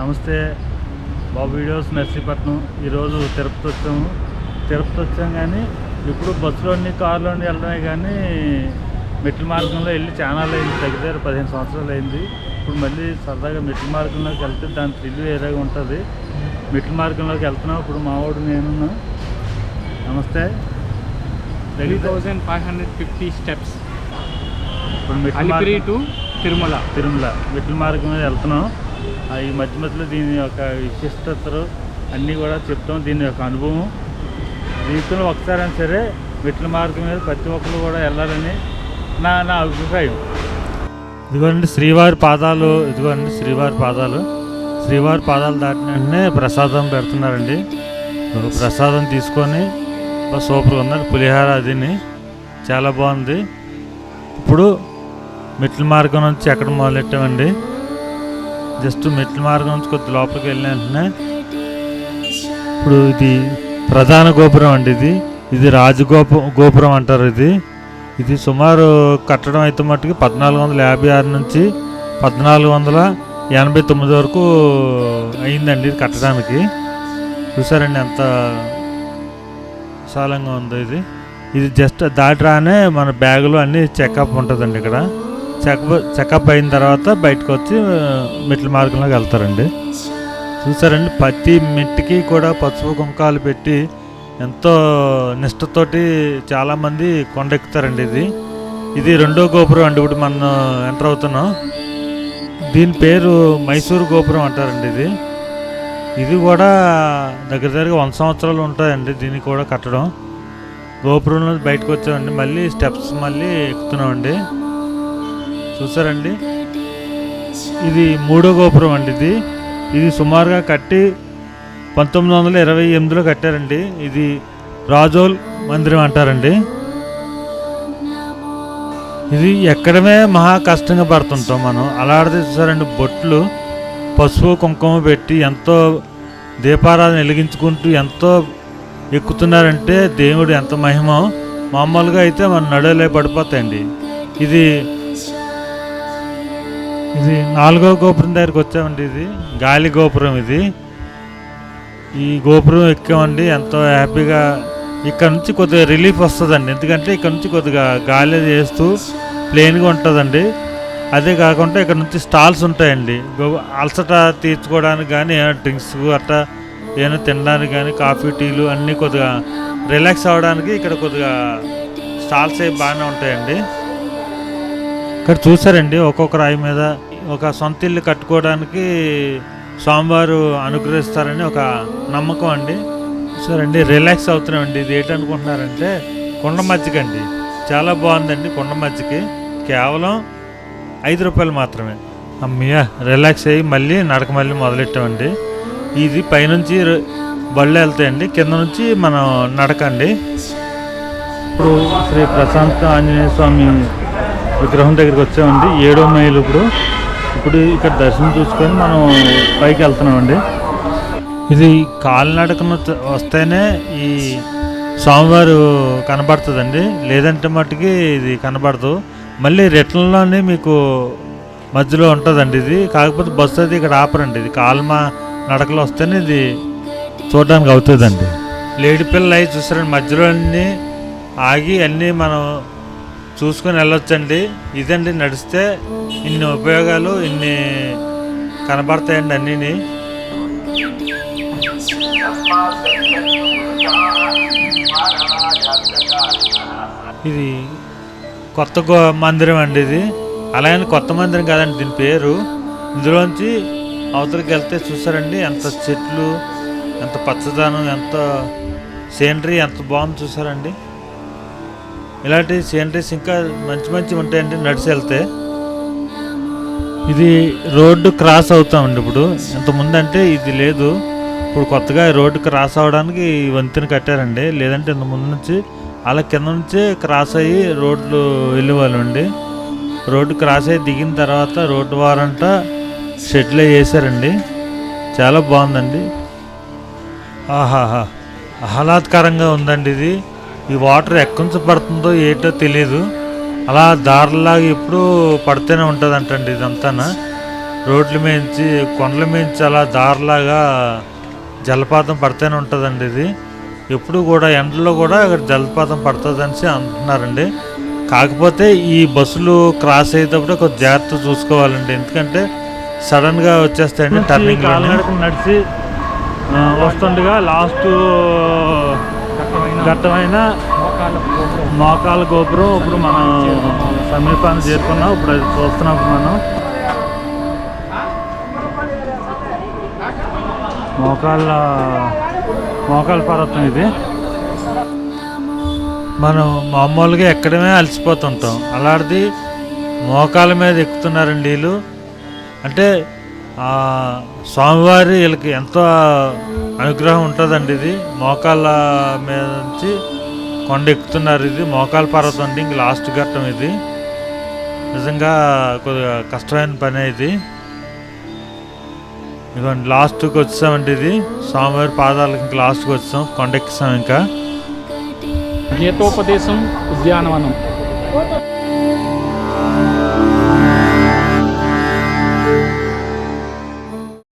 నమస్తే. బాబు వీడియోస్ నర్సీపట్నం. ఈరోజు తిరుపతి వచ్చాము. తిరుపతి వచ్చాం కానీ ఇప్పుడు బస్సులోని కారులోని వెళ్ళడమే కానీ మెట్ల మార్గంలో వెళ్ళి చాలా అయింది. దగ్గర పదిహేను సంవత్సరాలు అయింది. ఇప్పుడు మళ్ళీ సరదాగా మెట్ల మార్గంలోకి వెళ్తే దాని థ్రిల్ వేరేగా ఉంటుంది? మెట్ల మార్గంలోకి వెళ్తున్నాం. ఇప్పుడు మావాడు నేను నమస్తే. Three thousand five hundred fifty steps ఇప్పుడు మెట్ల టు తిరుమల. తిరుమల. మెట్ల మార్గం మీద వెళ్తున్నాం. ఈ మధ్య మధ్యలో దీని యొక్క విశిష్టతలు అన్నీ కూడా చెప్తాం. దీని యొక్క అనుభవం. జీవితంలో ఒకసారైనా సరే మెట్ల మార్గం మీద ప్రతి ఒక్కరు కూడా వెళ్ళాలని నా నా అభిప్రాయం. ఇదిగోండి శ్రీవారి పాదాలు ఇదిగోండి శ్రీవారి పాదాలు. శ్రీవారి పాదాలు దాటిన వెంటనే ప్రసాదం పెడుతున్నారండి. ప్రసాదం తీసుకొని సూపర్ సూపర్గా ఉన్నది పులిహార అదిని. చాలా బాగుంది. ఇప్పుడు మెట్ల మార్గం నుంచి ఎక్కడ మొదలెట్టామండి? జస్ట్ మెట్ల మార్గం నుంచి కొద్ది లోపలికి వెళ్ళిన వెంటనే ఇప్పుడు ఇది ప్రధాన గోపురం అండి ఇది. ఇది రాజగోపు గోపురం అంటారు ఇది. ఇది సుమారు కట్టడం అయితే మట్టుకు పద్నాలుగు వందల యాభై ఆరు నుంచి పద్నాలుగు వందల ఎనభై తొమ్మిది వరకు అయిందండి ఇది కట్టడానికి. చూసారండి ఎంత విశాలంగా ఉందో ఇది. ఇది జస్ట్ దాటి రానే మన బ్యాగులు అన్నీ చెకప్ ఉంటుందండి ఇక్కడ. చెకప్ చెకప్ అయిన తర్వాత బయటకు వచ్చి మెట్ల మార్గంలోకి వెళ్తారండి. చూసారండి ప్రతి మెట్టుకి కూడా పసుపు కుంకాలు పెట్టి ఎంతో నిష్టతోటి చాలామంది కొండెక్కుతారండి ఇది. ఇది రెండో గోపురం అండి ఇప్పుడు మనం ఎంటర్ అవుతున్నాం. దీని పేరు మైసూరు గోపురం అంటారండి ఇది. ఇది కూడా దగ్గర దగ్గర వంద సంవత్సరాలు ఉంటాయండి దీన్ని కూడా కట్టడం. గోపురంలో బయటకు వచ్చామండి మళ్ళీ స్టెప్స్ మళ్ళీ ఎక్కుతున్నామండి. చూసారండి? ఇది మూడో గోపురం అండి ఇది. ఇది సుమారుగా కట్టి పంతొమ్మిది వందల ఇరవై ఎనిమిదిలో కట్టారండి. ఇది రాజోల్ మందిరం అంటారండి. ఇది ఎక్కడమే మహా కష్టంగా పడుతుంటాం మనం. అలాడితే చూసారండి బొట్లు పసుపు కుంకుమ పెట్టి ఎంతో దీపారాధన వెలిగించుకుంటూ ఎంతో ఎక్కుతున్నారంటే దేవుడు ఎంత మహిమ. మామూలుగా అయితే మన నడలే పడిపోతాయండి. ఇది ఇది నాలుగో గోపురం దగ్గరికి వచ్చామండి ఇది. గాలి గోపురం ఇది. ఈ గోపురం ఎక్కామండి. ఎంతో హ్యాపీగా ఇక్కడ నుంచి కొద్దిగా రిలీఫ్ వస్తుందండి. ఎందుకంటే ఇక్కడ నుంచి కొద్దిగా గాలి చేస్తూ ప్లెయిన్గా ఉంటుందండి. అదే కాకుండా ఇక్కడ నుంచి స్టాల్స్ ఉంటాయండి. గో- అలసట తీర్చుకోవడానికి కానీ ఏమైనా డ్రింక్స్ అట్లా ఏమైనా తినడానికి కానీ కాఫీ టీలు అన్నీ కొద్దిగా రిలాక్స్ అవ్వడానికి ఇక్కడ కొద్దిగా స్టాల్స్ అవి బాగానే ఉంటాయండి. ఇక్కడ చూసారండి ఒక్కొక్క రాయి మీద ఒక సొంత ఇల్లు కట్టుకోవడానికి స్వామివారు అనుగ్రహిస్తారని ఒక నమ్మకం అండి. చూసారండి రిలాక్స్ అవుతున్నామండి. ఇది ఏంటనుకుంటున్నారంటే కొండ మజ్జిగ అండి చాలా బాగుందండి కొండ మజ్జిగకి కేవలం ఐదు రూపాయలు మాత్రమే. అమ్మయ్య రిలాక్స్ అయ్యి మళ్ళీ నడక మళ్ళీ మొదలెట్టామండి. ఇది పైనుంచి బళ్ళు వెళ్తాయండి. కింద నుంచి మనం నడకండి. ఇప్పుడు శ్రీ ప్రశాంత్ ఆంజనేయ స్వామి విగ్రహం దగ్గరికి వచ్చామండి. ఏడో మైలు ఇప్పుడు. ఇప్పుడు ఇక్కడ దర్శనం చూసుకొని మనం పైకి వెళ్తున్నామండి. ఇది కాలినడకన వస్తేనే ఈ స్వామివారు కనబడుతుందండి. లేదంటే మట్టుకి ఇది కనబడదు. మళ్ళీ రిటర్న్లోనే మీకు మధ్యలో ఉంటుందండి ఇది. కాకపోతే బస్సు అది ఇక్కడ ఆపరండి. ఇది కాల్మ నడకలో వస్తేనే ఇది చూడడానికి అవుతుందండి. లేడి పిల్లలు అవి చూసారండి. మధ్యలో అన్నీ ఆగి అన్నీ మనం చూసుకొని వెళ్ళొచ్చండి. ఇదండి నడిస్తే ఇన్ని ఉపయోగాలు ఇన్ని కనబడతాయండి అన్నీ ఇది కొత్త మందిరం అండి ఇది. అలాగని కొత్త మందిరం కాదండి దీని పేరు. ఇందులోంచి అవతలకి వెళ్తే చూసారండి ఎంత చెట్లు ఎంత పచ్చదనం ఎంత సీనరీ ఎంత బాగుంది చూసారండి. ఇలాంటి సీనరీస్ ఇంకా మంచి మంచి ఉంటాయండి. నడిచి వెళ్తే. ఇది రోడ్డు క్రాస్ అవుతామండి ఇప్పుడు. ఇంతకుముందు అంటే ఇది లేదు. ఇప్పుడు కొత్తగా రోడ్డు క్రాస్ అవ్వడానికి ఈ వంతెన కట్టారండి. లేదంటే ఇంతకుముందు ముందు నుంచి అలా కింద నుంచే క్రాస్ అయ్యి రోడ్లు వెళ్ళేవాళ్ళండి రోడ్డు క్రాస్ అయ్యి దిగిన తర్వాత రోడ్డు వారంతా షెడ్లే వేసారండి. చాలా బాగుందండి. ఆహాహా. ఆహ్లాదకరంగా ఉందండి ఇది. ఈ వాటర్ ఎక్కడి నుంచి పడుతుందో ఏంటో తెలియదు అలా దారిలాగా ఎప్పుడూ పడుతూనే ఉంటుంది అంటండి ఇదంతా రోడ్ల మించి కొండల మించి అలా దారిలాగా జలపాతం పడితేనే ఉంటుందండి ఇది. ఎప్పుడు కూడా ఎండలో కూడా ఇక్కడ జలపాతం పడుతుంది అనేసి అంటున్నారండి. కాకపోతే ఈ బస్సులు క్రాస్ అయ్యేటప్పుడు కొంచెం జాగ్రత్త చూసుకోవాలండి. ఎందుకంటే సడన్గా వచ్చేస్తాయండి టర్నింగ్ నడిచి వస్తుండగా లాస్ట్ ఘట్టమైన మోకాల గోపురం. ఇప్పుడు మనం సమీపాన్ని చేరుకున్నాం. ఇప్పుడు అది చూస్తున్నాం మనం. మోకాళ్ళ మోకాళ్ళ పర్వతం ఇది. మనం మామూలుగా ఎక్కడమే అలసిపోతుంటాం. అలాంటిది మోకాల మీద ఎక్కుతున్నారండి వీళ్ళు. అంటే స్వామివారి వీళ్ళకి ఎంతో అనుగ్రహం ఉంటుందండి ఇది. మోకాళ్ళ మీద నుంచి కొండ ఎక్కుతున్నారు ఇది. మోకాల పర్వతం అండి ఇంక లాస్ట్ ఘట్టం ఇది. నిజంగా కొద్దిగా కష్టమైన పని ఇది. ఇదిగోండి లాస్ట్కి వచ్చామండి ఇది. స్వామివారి పాదాలకు ఇంక లాస్ట్కి వచ్చాం. కొండ ఇంకా. గీతోపదేశం ఉద్యానవనం.